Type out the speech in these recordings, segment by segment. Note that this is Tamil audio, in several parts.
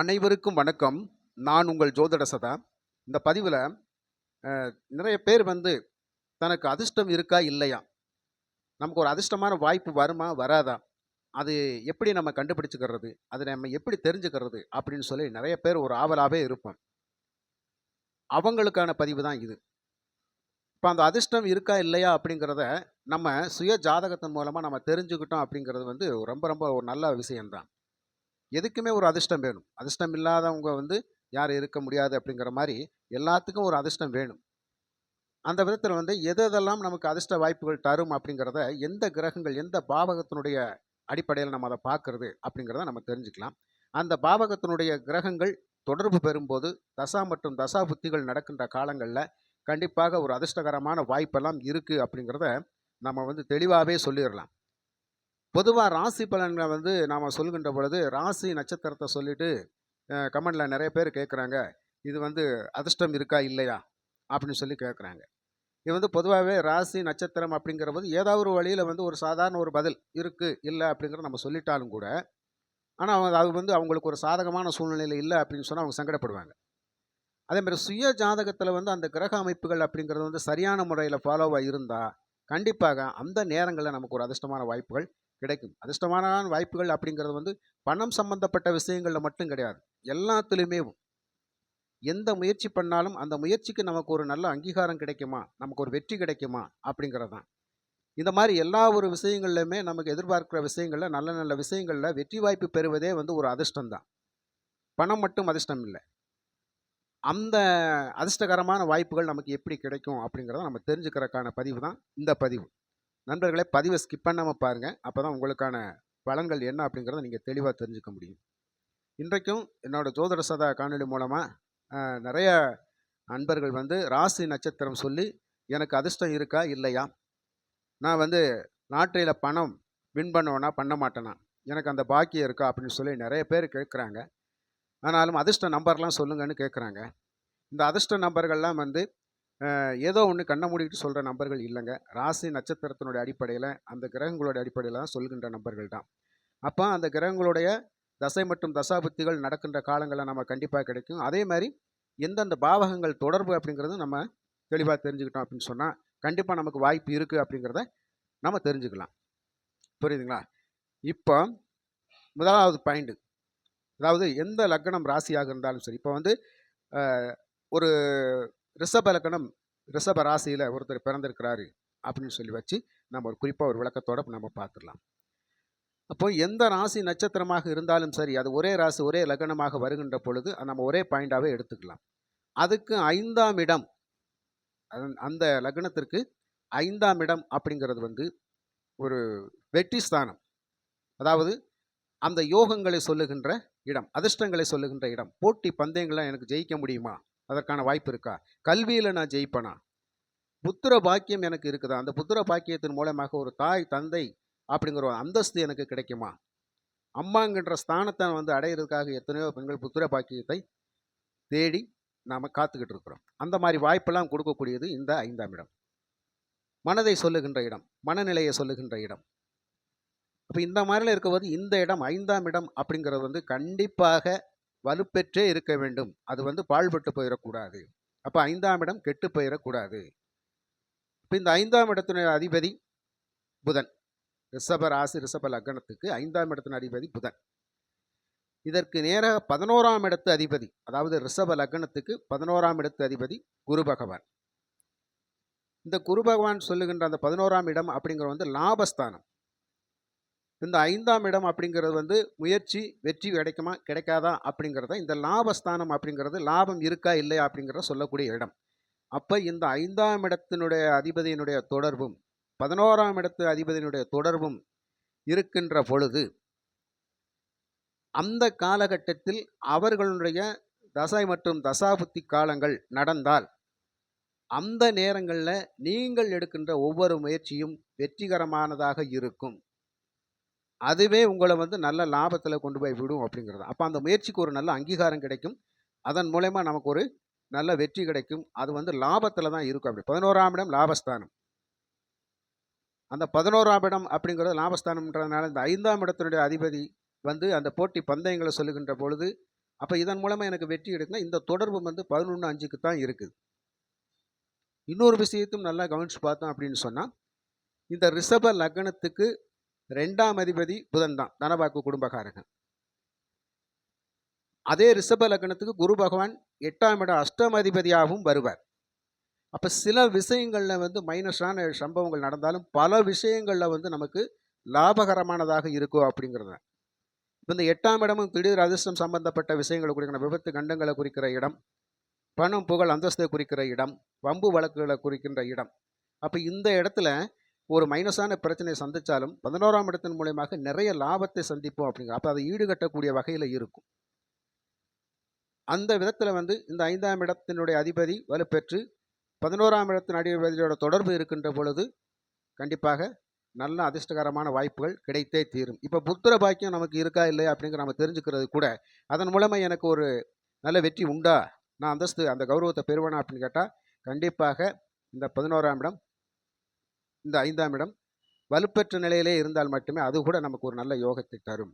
அனைவருக்கும் வணக்கம். நான் உங்கள் ஜோதிட சதா. இந்த பதிவில் நிறைய பேர் வந்து தனக்கு அதிர்ஷ்டம் இருக்கா இல்லையா? நமக்கு ஒரு அதிர்ஷ்டமான வாய்ப்பு வருமா வராதா? அது எப்படி நம்ம கண்டுபிடிச்சிக்கிறது? அதை நம்ம எப்படி தெரிஞ்சுக்கிறது? அப்படின்னு சொல்லி நிறைய பேர் ஒரு ஆவலாகவே இருப்போம். அவங்களுக்கான பதிவு தான் இது. இப்போ அந்த அதிர்ஷ்டம் இருக்கா இல்லையா அப்படிங்கிறத நம்ம சுய ஜாதகத்தின் மூலமாக நம்ம தெரிஞ்சுக்கிட்டோம் அப்படிங்கிறது வந்து ரொம்ப ரொம்ப ஒரு நல்ல விஷயம்தான். எதுக்குமே ஒரு அதிர்ஷ்டம் வேணும். அதிர்ஷ்டம் இல்லாதவங்க வந்து யார் இருக்க முடியாது அப்படிங்கிற மாதிரி எல்லாத்துக்கும் ஒரு அதிர்ஷ்டம் வேணும். அந்த விதத்தில் வந்து எது எதெல்லாம் நமக்கு அதிர்ஷ்ட வாய்ப்புகள் தரும் அப்படிங்கிறத எந்த கிரகங்கள் எந்த பாவகத்தினுடைய அடிப்படையில் நம்ம அதை பார்க்கறது அப்படிங்கிறத நம்ம தெரிஞ்சுக்கலாம். அந்த பாவகத்தினுடைய கிரகங்கள் தொடர்பு பெறும்போது தசா மற்றும் தசா புத்திகள் நடக்கின்ற காலங்களில் கண்டிப்பாக ஒரு அதிர்ஷ்டகரமான வாய்ப்பெல்லாம் இருக்குது அப்படிங்கிறத நம்ம வந்து தெளிவாகவே சொல்லிடலாம். பொதுவாக ராசி பலன்களை வந்து நாம் சொல்கின்ற பொழுது ராசி நட்சத்திரத்தை சொல்லிட்டு கமெண்டில் நிறைய பேர் கேட்குறாங்க இது வந்து அதிர்ஷ்டம் இருக்கா இல்லையா? அப்படின்னு சொல்லி கேட்குறாங்க இது வந்து பொதுவாகவே ராசி நட்சத்திரம் அப்படிங்கிற போது ஏதாவது ஒரு வழியில் வந்து ஒரு சாதாரண ஒரு பதில் இருக்குது இல்லை அப்படிங்கிறத நம்ம சொல்லிட்டாலும் கூட ஆனால் அவங்க அது வந்து அவங்களுக்கு ஒரு சாதகமான சூழ்நிலையில் இல்லை அப்படின்னு சொன்னால் அவங்க சங்கடப்படுவாங்க. அதேமாதிரி சுய ஜாதகத்தில் வந்து அந்த கிரக அமைப்புகள் அப்படிங்கிறது வந்து சரியான முறையில் ஃபாலோவாக இருந்தால் கண்டிப்பாக அந்த நேரங்களில் நமக்கு ஒரு அதிர்ஷ்டமான வாய்ப்புகள் கிடைக்கும். அதிர்ஷ்டமான வாய்ப்புகள் அப்படிங்கிறது வந்து பணம் சம்பந்தப்பட்ட விஷயங்களில் மட்டும் கிடையாது. எல்லாத்துலேயுமே எந்த முயற்சி பண்ணாலும் அந்த முயற்சிக்கு நமக்கு ஒரு நல்ல அங்கீகாரம் கிடைக்குமா? நமக்கு ஒரு வெற்றி கிடைக்குமா? அப்படிங்கிறது தான். இந்த மாதிரி எல்லா ஒரு விஷயங்கள்லையுமே நமக்கு எதிர்பார்க்குற விஷயங்களில் நல்ல நல்ல விஷயங்களில் வெற்றி வாய்ப்பு பெறுவதே வந்து ஒரு அதிர்ஷ்டம் தான். பணம் மட்டும் அதிர்ஷ்டம் இல்லை. அந்த அதிர்ஷ்டகரமான வாய்ப்புகள் நமக்கு எப்படி கிடைக்கும் அப்படிங்கிறத நம்ம தெரிஞ்சுக்கிறதுக்கான பதிவு தான் இந்த பதிவு. நண்பர்களே பதிவை ஸ்கிப் பண்ணாமல் பாருங்கள் அப்போ தான் உங்களுக்கான பலன்கள் என்ன அப்படிங்கிறத நீங்கள் தெளிவாக தெரிஞ்சுக்க முடியும். இன்றைக்கும் என்னோடய ஜோதிட சதா காணொலி மூலமாக நிறைய நண்பர்கள் வந்து ராசி நட்சத்திரம் சொல்லி எனக்கு அதிர்ஷ்டம் இருக்கா? இல்லையா? நான் வந்து லாட்ரியில் பணம் வின் பண்ணுவேனா? பண்ண மாட்டேனா? எனக்கு அந்த பாக்கியம் இருக்கா? அப்படின்னு சொல்லி நிறைய பேர் கேட்குறாங்க. ஆனாலும் அதிர்ஷ்ட நம்பர்லாம் சொல்லுங்கன்னு கேட்குறாங்க. இந்த அதிர்ஷ்ட நம்பர்கள்லாம் வந்து ஏதோ ஒன்று கண்ணை மூடிக்கிட்டு சொல்கிற நம்பர்கள் இல்லைங்க. ராசி நட்சத்திரத்தினுடைய அடிப்படையில் அந்த கிரகங்களுடைய அடிப்படையில் தான் சொல்கின்ற நம்பர்கள் தான். அப்போ அந்த கிரகங்களுடைய தசை மற்றும் தசாபுத்திகள் நடக்கின்ற காலங்களில் நம்ம கண்டிப்பாக கிடைக்கும். அதே மாதிரி எந்தெந்த பாவகங்கள் தொடர்பு அப்படிங்கிறது நம்ம தெளிவாக தெரிஞ்சுக்கிட்டோம் அப்படின்னு சொன்னால் கண்டிப்பாக நமக்கு வாய்ப்பு இருக்குது அப்படிங்கிறத நம்ம தெரிஞ்சுக்கலாம். புரியுதுங்களா? இப்போ முதலாவது பாயிண்ட்டு அதாவது எந்த லக்கணம் ராசியாக இருந்தாலும் சரி இப்போ வந்து ஒரு ரிஷப லக்கணம் ரிஷப ராசியில் ஒருத்தர் பிறந்திருக்கிறாரு அப்படின்னு சொல்லி வச்சு நம்ம ஒரு குறிப்பாக ஒரு விளக்கத்தோடு நம்ம பார்த்துடலாம். அப்போ எந்த ராசி நட்சத்திரமாக இருந்தாலும் சரி அது ஒரே ராசி ஒரே லக்னமாக வருகின்ற பொழுது நம்ம ஒரே பாயிண்டாகவே எடுத்துக்கலாம். அதுக்கு ஐந்தாம் இடம் அந்த லக்னத்திற்கு ஐந்தாம் இடம் அப்படிங்கிறது வந்து ஒரு வெற்றி ஸ்தானம். அதாவது அந்த யோகங்களை சொல்லுகின்ற இடம் அதிர்ஷ்டங்களை சொல்லுகின்ற இடம். போட்டி பந்தயங்கள்லாம் எனக்கு ஜெயிக்க முடியுமா? அதற்கான வாய்ப்பு இருக்கா? கல்வியில் நான் ஜெயிப்பேனா? புத்திர பாக்கியம் எனக்கு இருக்குதா? அந்த புத்திர பாக்கியத்தின் மூலமாக ஒரு தாய் தந்தை அப்படிங்கிற ஒரு அந்தஸ்து எனக்கு கிடைக்குமா? அம்மாங்கிற ஸ்தானத்தை வந்து அடையிறதுக்காக எத்தனையோ பெண்கள் புத்திர பாக்கியத்தை தேடி நாம் காத்துக்கிட்டு இருக்கிறோம். அந்த மாதிரி வாய்ப்பெல்லாம் கொடுக்கக்கூடியது இந்த ஐந்தாம் இடம். மனதை சொல்லுகின்ற இடம் மனநிலையை சொல்லுகின்ற இடம். அப்போ இந்த மாதிரிலாம் இருக்கும்போது இந்த இடம் ஐந்தாம் இடம் அப்படிங்கிறது வந்து கண்டிப்பாக வலுப்பெற்றே இருக்க வேண்டும். அது வந்து பாழ்பட்டு போயிடக்கூடாது அப்போ ஐந்தாம் இடம் கெட்டு போயிடக்கூடாது இப்போ இந்த ஐந்தாம் இடத்தினுடைய அதிபதி புதன். ரிஷப ராசி ரிஷப லக்னத்துக்கு ஐந்தாம் இடத்தின் அதிபதி புதன். இதற்கு நேராக பதினோராம் இடத்து அதிபதி அதாவது ரிஷப லக்னத்துக்கு பதினோராம் இடத்து அதிபதி குரு பகவான். இந்த குரு பகவான் சொல்லுகின்ற அந்த பதினோராம் இடம் அப்படிங்கிற வந்து லாபஸ்தானம். இந்த ஐந்தாம் இடம் அப்படிங்கிறது வந்து முயற்சி வெற்றி கிடைக்குமா கிடைக்காதா அப்படிங்கிறத இந்த லாபஸ்தானம் அப்படிங்கிறது லாபம் இருக்கா இல்லையா அப்படிங்கிறத சொல்லக்கூடிய இடம். அப்போ இந்த ஐந்தாம் இடத்தினுடைய அதிபதியினுடைய தொடர்பும் பதினோராம் இடத்து அதிபதியினுடைய தொடர்பும் இருக்கின்ற பொழுது அந்த காலகட்டத்தில் அவர்களுடைய தசை மற்றும் தசாபுத்தி காலங்கள் நடந்தால் அந்த நேரங்களில் நீங்கள் எடுக்கின்ற ஒவ்வொரு முயற்சியும் வெற்றிகரமானதாக இருக்கும். அதுவே உங்களை வந்து நல்ல லாபத்தில் கொண்டு போய் விடும் அப்படிங்கிறது. அப்போ அந்த முயற்சிக்கு ஒரு நல்ல அங்கீகாரம் கிடைக்கும். அதன் மூலயமா நமக்கு ஒரு நல்ல வெற்றி கிடைக்கும். அது வந்து லாபத்தில் தான் இருக்கும் அப்படி. பதினோராம் இடம் லாபஸ்தானம். அந்த பதினோராம் இடம் அப்படிங்கிறது லாபஸ்தானம்ன்றதுனால இந்த ஐந்தாம் இடத்தினுடைய அதிபதி வந்து அந்த போட்டி பந்தயங்களை சொல்லுகின்ற பொழுது அப்போ இதன் மூலமாக எனக்கு வெற்றி எடுக்குன்னா இந்த தொடர்பு வந்து பதினொன்று அஞ்சுக்கு தான் இருக்குது. இன்னொரு விஷயத்தையும் நல்லா கவனிச்சு பார்த்தோம் அப்படின்னு சொன்னால் இந்த ரிஷப லக்னத்துக்கு ரெண்டாம் அதிபதி புதன் தான் தனவாக்கு குடும்பகாரகன் அதே ரிஷப லக்னத்துக்கு குரு பகவான் எட்டாம் இடம் அஷ்டம அதிபதியாகவும் வருவார். அப்போ சில விஷயங்களில் வந்து மைனஸான சம்பவங்கள் நடந்தாலும் பல விஷயங்களில் வந்து நமக்கு லாபகரமானதாக இருக்கும் அப்படிங்கிறது. இப்போ இந்த எட்டாம் இடமும் திடீர் அதிர்ஷ்டம் சம்பந்தப்பட்ட விஷயங்களை குறிக்கிற விபத்து கண்டங்களை குறிக்கிற இடம் பணம் புகழ் அந்தஸ்தை குறிக்கிற இடம் வம்பு வழக்குகளை குறிக்கின்ற இடம். அப்போ இந்த இடத்துல ஒரு மைனஸான பிரச்சனையை சந்தித்தாலும் பதினோராம் இடத்தின் மூலயமாக நிறைய லாபத்தை சந்திப்போம் அப்படிங்கிற அப்போ அதை ஈடுகட்டக்கூடிய வகையில் இருக்கும். அந்த விதத்தில் வந்து இந்த ஐந்தாம் இடத்தினுடைய அதிபதி வலுப்பெற்று பதினோராம் இடத்தின் அதிபதியோட தொடர்பு இருக்கின்ற பொழுது கண்டிப்பாக நல்ல அதிர்ஷ்டகரமான வாய்ப்புகள் கிடைத்தே தீரும். இப்போ புத்திர பாக்கியம் நமக்கு இருக்கா இல்லையா அப்படிங்கிற நம்ம தெரிஞ்சுக்கிறது கூட அதன் மூலமாக எனக்கு ஒரு நல்ல வெற்றி உண்டா? நான் அந்தஸ்து அந்த கௌரவத்தை பெறுவேனா அப்படின்னு கேட்டால் கண்டிப்பாக இந்த பதினோராம் இடம் இந்த ஐந்தாம் இடம் வலுப்பெற்ற நிலையிலே இருந்தால் மட்டுமே அது கூட நமக்கு ஒரு நல்ல யோகத்தை தரும்.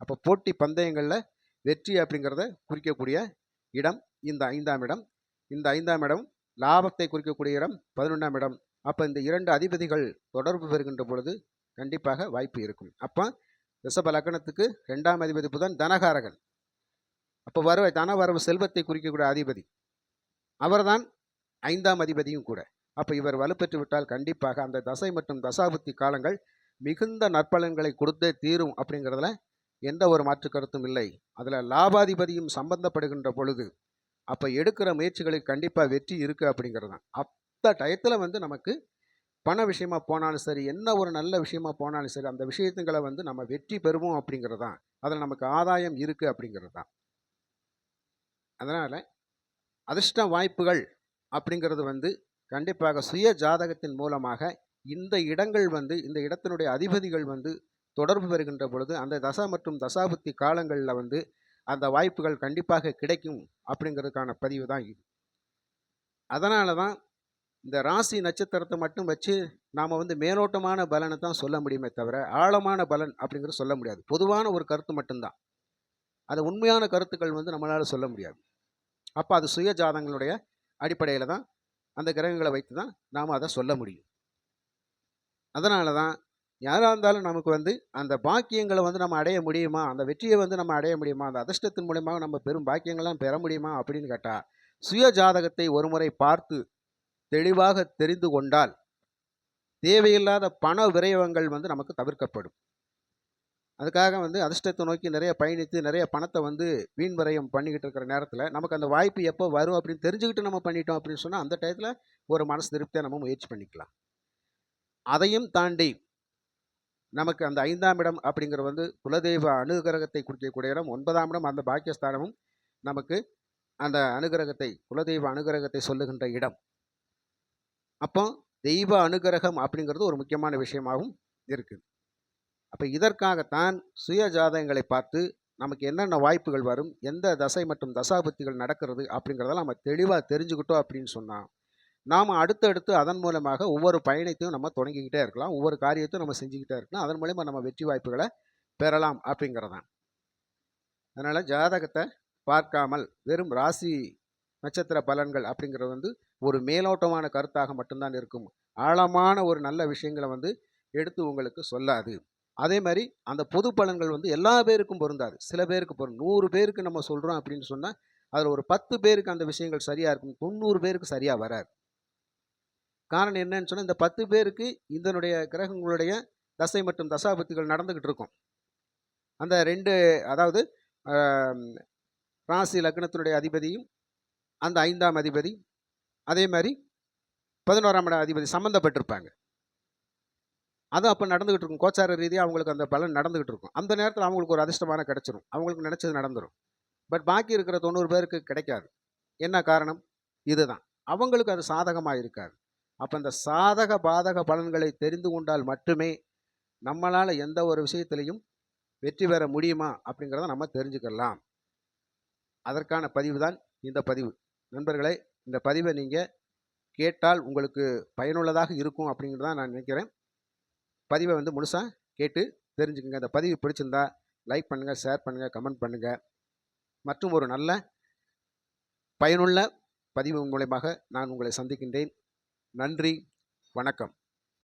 அப்போ போட்டி பந்தயங்களில் வெற்றி அப்படிங்கிறத குறிக்கக்கூடிய இடம் இந்த ஐந்தாம் இடம். இந்த ஐந்தாம் இடம் லாபத்தை குறிக்கக்கூடிய இடம் பதினொன்றாம் இடம். அப்போ இந்த இரண்டு அதிபதிகள் தொடர்பு பெறுகின்ற பொழுது கண்டிப்பாக வாய்ப்பு இருக்கும். அப்போ ரிஷப லக்னத்துக்கு ரெண்டாம் அதிபதி புதன் தனகாரகன். அப்போ வரவு தன வரவு செல்வத்தை குறிக்கக்கூடிய அதிபதி. அவர்தான் ஐந்தாம் அதிபதியும் கூட. அப்போ இவர் வலுப்பெற்று விட்டால் கண்டிப்பாக அந்த தசை மற்றும் தசாபுத்தி காலங்கள் மிகுந்த நற்பலன்களை கொடுத்தே தீரும் அப்படிங்கிறதுல எந்த ஒரு மாற்று கருத்தும் இல்லை. அதில் லாபாதிபதியும் சம்பந்தப்படுகின்ற பொழுது அப்போ எடுக்கிற முயற்சிகளுக்கு கண்டிப்பாக வெற்றி இருக்குது அப்படிங்கிறது தான். அந்த டயத்தில் வந்து நமக்கு பண விஷயமா போனாலும் சரி என்ன ஒரு நல்ல விஷயமா போனாலும் சரி அந்த விஷயத்துங்களை வந்து நம்ம வெற்றி பெறுவோம் அப்படிங்கிறது தான். அதில் நமக்கு ஆதாயம் இருக்குது அப்படிங்கிறது தான். அதனால் அதிர்ஷ்ட வாய்ப்புகள் அப்படிங்கிறது வந்து கண்டிப்பாக சுய ஜாதகத்தின் மூலமாக இந்த இடங்கள் வந்து இந்த இடத்தினுடைய அதிபதிகள் வந்து தொடர்பு பெறுகின்ற பொழுது அந்த தசா மற்றும் தசாபுத்தி காலங்களில் வந்து அந்த வாய்ப்புகள் கண்டிப்பாக கிடைக்கும் அப்படிங்கிறதுக்கான பதிவு தான் இது. அதனால தான் இந்த ராசி நட்சத்திரத்தை மட்டும் வச்சு நாம் வந்து மேலோட்டமான பலனை தான் சொல்ல முடியுமே தவிர ஆழமான பலன் அப்படிங்கிறது சொல்ல முடியாது. பொதுவான ஒரு கருத்து மட்டும்தான். அது உண்மையான கருத்துக்கள் வந்து நம்மளால் சொல்ல முடியாது. அப்போ அது சுய ஜாதங்களுடைய அடிப்படையில் தான் அந்த கிரகங்களை வைத்து தான் நாம் அதை சொல்ல முடியும். அதனால தான் யாராக இருந்தாலும் நமக்கு வந்து அந்த பாக்கியங்களை வந்து நம்ம அடைய முடியுமா? அந்த வெற்றியை வந்து நம்ம அடைய முடியுமா? அந்த அதிர்ஷ்டத்தின் மூலியமாக நம்ம பெரும் பாக்கியங்கள்லாம் பெற முடியுமா? அப்படின்னு கேட்டால் சுய ஜாதகத்தை ஒருமுறை பார்த்து தெளிவாக தெரிந்து கொண்டால் தேவையில்லாத பண விரயங்கள் வந்து நமக்கு தவிர்க்கப்படும். அதுக்காக வந்து அதிர்ஷ்டத்தை நோக்கி நிறைய பயணித்து நிறைய பணத்தை வந்து வீண் விரயம் பண்ணிக்கிட்டு இருக்கிற நேரத்தில் நமக்கு அந்த வாய்ப்பு எப்போ வரும் அப்படின்னு தெரிஞ்சுக்கிட்டு நம்ம பண்ணிட்டோம் அப்படின்னு சொன்னால் அந்த டயத்தில் ஒரு மனசு திருப்தியாக நம்ம முயற்சி பண்ணிக்கலாம். அதையும் தாண்டி நமக்கு அந்த ஐந்தாம் இடம் அப்படிங்கிற வந்து குலதெய்வ அனுகிரகத்தை குறிக்கக்கூடிய இடம் ஒன்பதாம் இடம் அந்த பாக்கியஸ்தானமும் நமக்கு அந்த அனுகிரகத்தை குலதெய்வ அனுகிரகத்தை சொல்லுகின்ற இடம். அப்போ தெய்வ அனுகிரகம் அப்படிங்கிறது ஒரு முக்கியமான விஷயமாகவும் இருக்குது. அப்போ இதற்காகத்தான் சுய ஜாதகங்களை பார்த்து நமக்கு என்னென்ன வாய்ப்புகள் வரும் எந்த தசை மற்றும் தசாபுத்திகள் நடக்கிறது அப்படிங்கிறதெல்லாம் நம்ம தெளிவாக தெரிஞ்சுக்கிட்டோம் அப்படின்னு சொன்னால் நாம் அடுத்தடுத்து அதன் மூலமாக ஒவ்வொரு பயணத்தையும் நம்ம தொடங்கிக்கிட்டே இருக்கலாம் ஒவ்வொரு காரியத்தையும் நம்ம செஞ்சுக்கிட்டே இருக்கலாம் அதன் மூலயமா நம்ம வெற்றி வாய்ப்புகளை பெறலாம் அப்படிங்கிறதான். அதனால் ஜாதகத்தை பார்க்காமல் வெறும் ராசி நட்சத்திர பலன்கள் அப்படிங்கிறது வந்து ஒரு மேலோட்டமான கருத்தாக மட்டும்தான் இருக்கும். ஆழமான ஒரு நல்ல விஷயங்களை வந்து எடுத்து உங்களுக்கு சொல்லாது. அதே மாதிரி அந்த பொது பலன்கள் வந்து எல்லா பேருக்கும் பொருந்தாது. சில பேருக்கு பொருந்தும் நூறு பேருக்கு நம்ம சொல்கிறோம் அப்படின்னு சொன்னால் அதில் ஒரு பத்து பேருக்கு அந்த விஷயங்கள் சரியாக இருக்கும் தொண்ணூறு பேருக்கு சரியாக வராது. காரணம் என்னன்னு சொன்னால் இந்த பத்து பேருக்கு இதனுடைய கிரகங்களுடைய தசை மற்றும் தசாபத்துகள் நடந்துக்கிட்டு இருக்கும். அந்த ரெண்டு அதாவது ராசி லக்னத்தினுடைய அதிபதியும் அந்த ஐந்தாம் அதிபதி அதே மாதிரி பதினோராம் இட அதிபதி சம்மந்தப்பட்டிருப்பாங்க அது அப்போ நடந்துகிட்டு இருக்கும் கோச்சார ரீதியாக அவங்களுக்கு அந்த பலன் நடந்துகிட்டு இருக்கும் அந்த நேரத்தில் அவங்களுக்கு ஒரு அதிர்ஷ்டமான கிடச்சிரும். அவங்களுக்கு நினச்சது நடந்துரும். பட் பாக்கி இருக்கிற தொண்ணூறு பேருக்கு கிடைக்காது. என்ன காரணம்? இதுதான். அவங்களுக்கு அது சாதகமாக இருக்காது. அப்போ இந்த சாதக பாதக பலன்களை தெரிந்து கொண்டால் மட்டுமே நம்மளால் எந்த ஒரு விஷயத்திலையும் வெற்றி பெற முடியுமா? அப்படிங்கிறத நம்ம தெரிஞ்சுக்கலாம். அதற்கான பதிவு தான் இந்த பதிவு. நண்பர்களே இந்த பதிவை நீங்கள் கேட்டால் உங்களுக்கு பயனுள்ளதாக இருக்கும் அப்படிங்கிறதான் நான் நினைக்கிறேன். பதிவை வந்து முழுசாக கேட்டு தெரிஞ்சுக்கோங்க. அந்த பதிவு பிடிச்சிருந்தா லைக் பண்ணுங்கள் ஷேர் பண்ணுங்கள் கமெண்ட் பண்ணுங்கள் மற்றும் ஒரு நல்ல பயனுள்ள பதிவு மூலயமாக நான் உங்களை சந்திக்கின்றேன். நன்றி வணக்கம்.